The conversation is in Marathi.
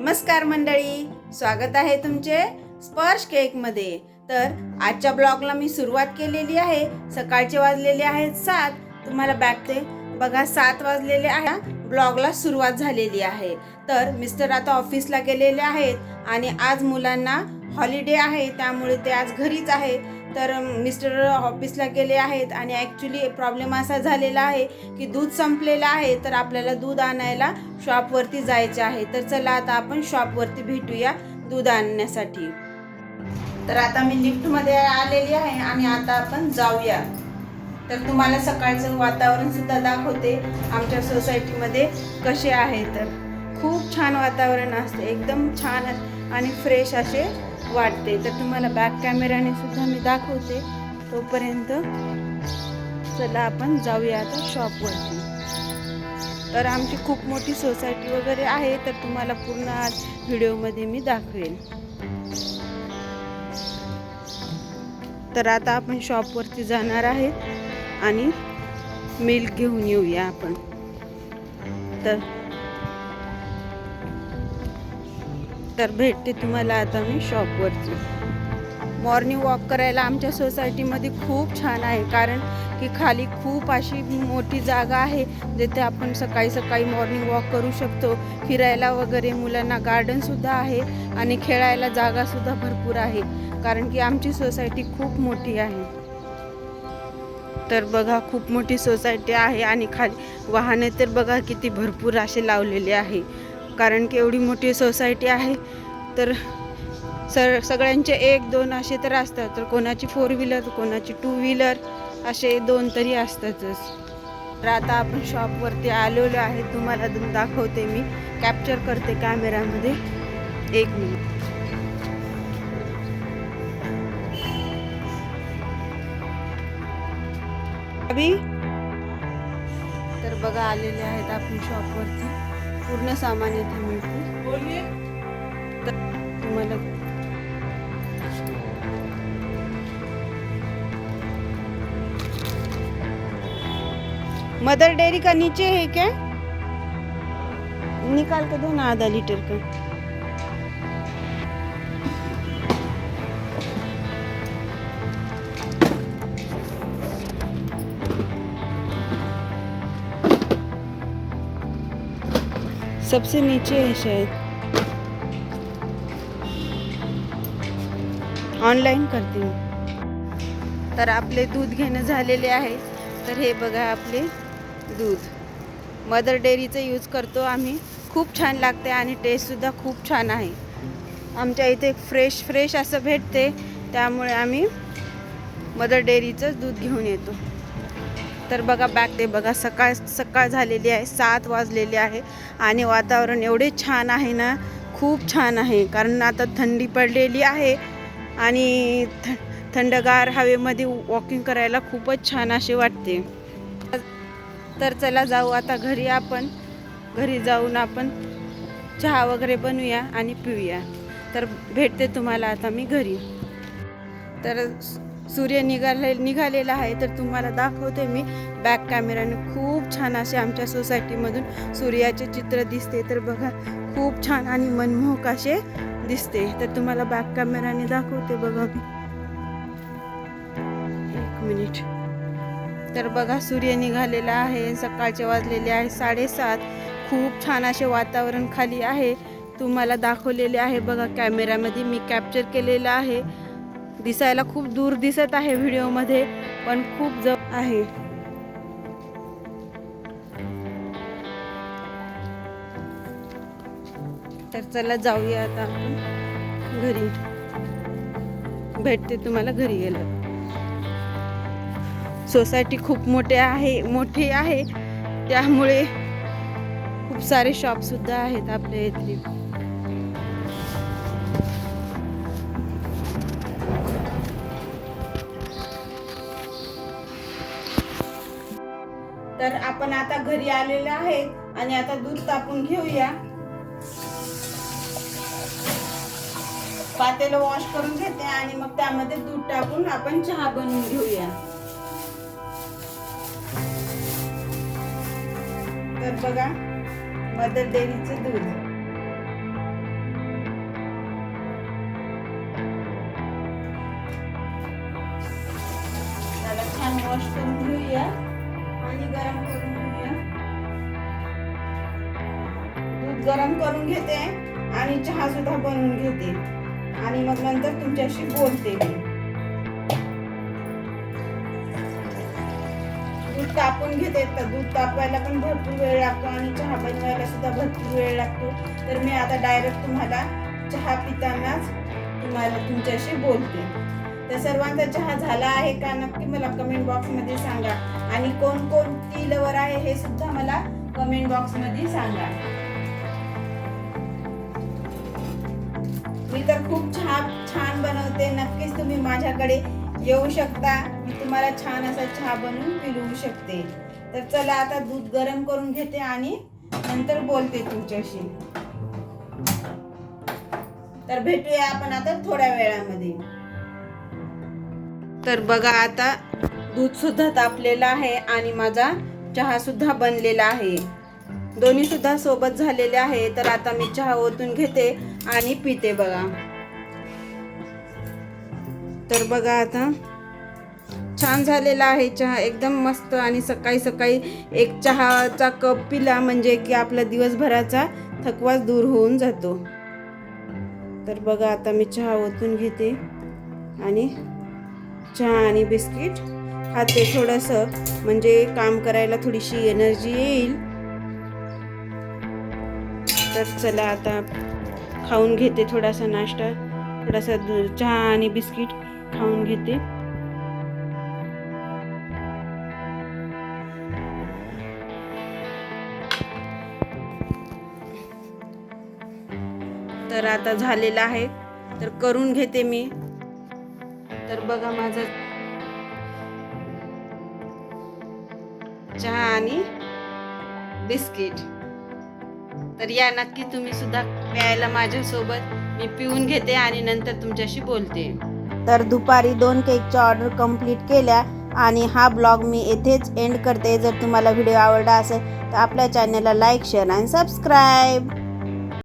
नमस्कार मंडळी स्वागत आहे तुमचे स्पर्श केकमध्ये. तर आजच्या ब्लॉगला मी सुरुवात केलेली आहे. सकाळचे वाजलेले आहेत सात. तुम्हाला बॅक ते बघा सात वाजलेले आहे. ब्लॉगला सुरुवात झालेली आहे. तर मिस्टर आता ऑफिसला गेलेले आहेत आणि आज मुलांना हॉलिडे आहे त्यामुळे ते आज घरीच आहे तर मिस्टर ऑफिसला गेले आहेत आणि ॲक्च्युली प्रॉब्लेम असा झालेला आहे की दूध संपलेलं आहे तर आपल्याला दूध आणायला शॉपवरती जायचे आहे. तर चला आता आपण शॉपवरती भेटूया दूध आणण्यासाठी. तर आता मी लिफ्टमध्ये आलेली आहे आणि आता आपण जाऊया. तर तुम्हाला सकाळचं वातावरण सुद्धा दाखवते आमच्या सोसायटीमध्ये कसे आहे. तर खूप छान वातावरण असते एकदम छान आणि फ्रेश असे वाटते. तर तुम्हाला बॅक कॅमेऱ्याने सुद्धा मी दाखवते. तोपर्यंत चला आपण जाऊया आता शॉपवरती तर आमची खूप मोठी सोसायटी वगैरे आहे तर तुम्हाला पूर्ण आज व्हिडिओमध्ये मी दाखवेन. तर आता आपण शॉपवरती जाणार आहेत आणि मिल्क घेऊन येऊया आपण. तर तर भेटते तुम्हाला आता मी शॉपवरती. मॉर्निंग वॉक करायला आमच्या सोसायटीमध्ये खूप छान आहे. कारण की खाली खूप अशी मोठी जागा आहे जिथे आपण सकाळी सकाळी मॉर्निंग वॉक करू शकतो. फिरायला वगैरे मुलांना गार्डनसुद्धा आहे आणि खेळायला जागासुद्धा भरपूर आहे. कारण की आमची सोसायटी खूप मोठी आहे. तर बघा खूप मोठी सोसायटी आहे आणि खाली वाहने तर बघा किती भरपूर असे लावलेले आहे. कारण की एवढी मोठी सोसायटी आहे तर सर सगळ्यांचे एक दोन असे तर असतात. तर कोणाची फोर व्हीलर कोणाची टू व्हीलर असे दोन तरी असतातच. तर आता आपण शॉपवरती आलेलो आहे. तुम्हाला दाखवते मी. कॅप्चर करते कॅमेऱ्यामध्ये एक मिनिट तर बघा आलेले आहेत आपण शॉपवरती पूर्ण सामान इथे मिळते. तर तुम्हाला मदर डेअरी का नीचे है क्या? निकाल के दो ना आधा लीटर का? सबसे नीचे है शायद। ऑनलाईन करते मी तर आपले दूध घेणं झालेले आहे. तर हे बघा आपले दूध. मदर डेअरीचं यूज करतो आम्ही. खूप छान लागते आणि टेस्टसुद्धा खूप छान आहे. आमच्या इथे फ्रेश फ्रेश असं भेटते. त्यामुळे आम्ही मदर डेअरीचंच दूध घेऊन येतो. तर बघा बॅक ते बघा सकाळ सकाळ झालेली आहे सात वाजलेली आहे आणि वातावरण एवढे छान आहे ना खूप छान आहे. कारण आता थंडी पडलेली आहे आणि थ थंडगार हवेमध्ये वॉकिंग करायला खूपच छान असे वाटते. तर चला जाऊ आता घरी आपण. घरी जाऊन आपण चहा वगैरे बनवूया आणि पिऊया. तर भेटते तुम्हाला आता मी घरी. तर सूर्य निघाले निघालेला आहे तर तुम्हाला दाखवते मी. बॅक कॅमेराने खूप छान असे आमच्या सोसायटीमधून सूर्याचे चित्र दिसते. तर बघा खूप छान आणि मनमोहक असे दिसते. तर तुम्हाला बॅक कॅमेराने दाखवते बघा मी. एक मिनिट तर बघा सूर्य निघालेला आहे सकाळचे वाजलेले आहे साडेसात. खूप छान असे वातावरण खाली आहे. तुम्हाला दाखवलेले आहे बघा कॅमेऱ्यामध्ये मी कॅप्चर केलेलं आहे. दिसायला खूप दूर दिसत आहे व्हिडिओमध्ये पण खूप जवळ आहे. तर चला जाऊया आता आपण घरी. भेटते तुम्हाला घरी गेलं सोसायटी खूप मोठे आहे मोठी आहे. त्यामुळे खूप सारे शॉप सुद्धा आहेत आपल्या इथे आपण आता घरी आलेलं आहेत आणि आता दूध तापून घेऊया. पातेलं वॉश करून घेते आणि मग त्यामध्ये दूध टाकून आपण चहा बनवून घेऊया. तर बघा मदर डेअरीचे दूध. त्याला छान वॉश करून घेऊया. आणि गरम करून गरम करून घेते आणि चहा सुद्धा बनवून घेते. आणि मग नंतर तुमच्याशी बोलते मी. दूध तापून घेते तर दूध तापवायला पण भरपूर वेळ लागतो आणि चहा बनवायला सुद्धा भरपूर वेळ लागतो. तर मी आता डायरेक्ट तुम्हाला चहा पितानाच तुम्हाला तुमच्याशी बोलते. तर सर्वांचा चहा झाला आहे का नक्की मला कमेंट बॉक्समध्ये सांगा. आणि कोण कोणती लवर आहे हे सुद्धा मला कमेंट बॉक्समध्ये सांगा. मी तर खूप छान छान बनवते. नक्कीच तुम्ही माझ्याकडे येऊ शकता. मी तुम्हाला छान असा चहा बनवून पिलवू शकते. तर चला आता दूध गरम करून घेते आणि नंतर बोलते तुमच्याशी. तर भेटूया आपण आता थोड्या वेळामध्ये. तर बघा आता दूध सुद्धा तापलेलं आहे आणि माझा चहा सुद्धा बनलेला आहे. दोन्ही सुद्धा सोबत झालेले आहे. तर आता मी चहा ओतून घेते. आणि पिते बघा. तर बघा आता. छान झालेला आहे चहा एकदम मस्त आणि सकाळी सकाळी एक चहाचा कप पिला म्हणजे की आपला दिवसभराचा थकवाच दूर होऊन जातो. तर बघा आता मी चहा ओतून घेते आणि चहा आणि बिस्किट खाते थोडंसं. म्हणजे काम करायला थोडीशी एनर्जी येईल. तर चला आता खाऊन घेते थोडासा नाश्ता थोडासा चहा आणि बिस्किट खाऊन घेते. तर आता झालेलं आहे तर करून घेते मी. तर बघा माझा चहा आणि बिस्किट. तर या नक्की तुम्ही सुद्धा प्यायला माझ्यासोबत. मी पिऊन घेते आणि नंतर तुमच्याशी बोलते. तर दुपारी दोन केकच्या ऑर्डर कंप्लीट केल्या आणि हा ब्लॉग मी येथेच एंड करते. जर तुम्हाला व्हिडिओ आवडला असेल तर आपल्या चॅनलला लाईक शेअर आणि सबस्क्राईब.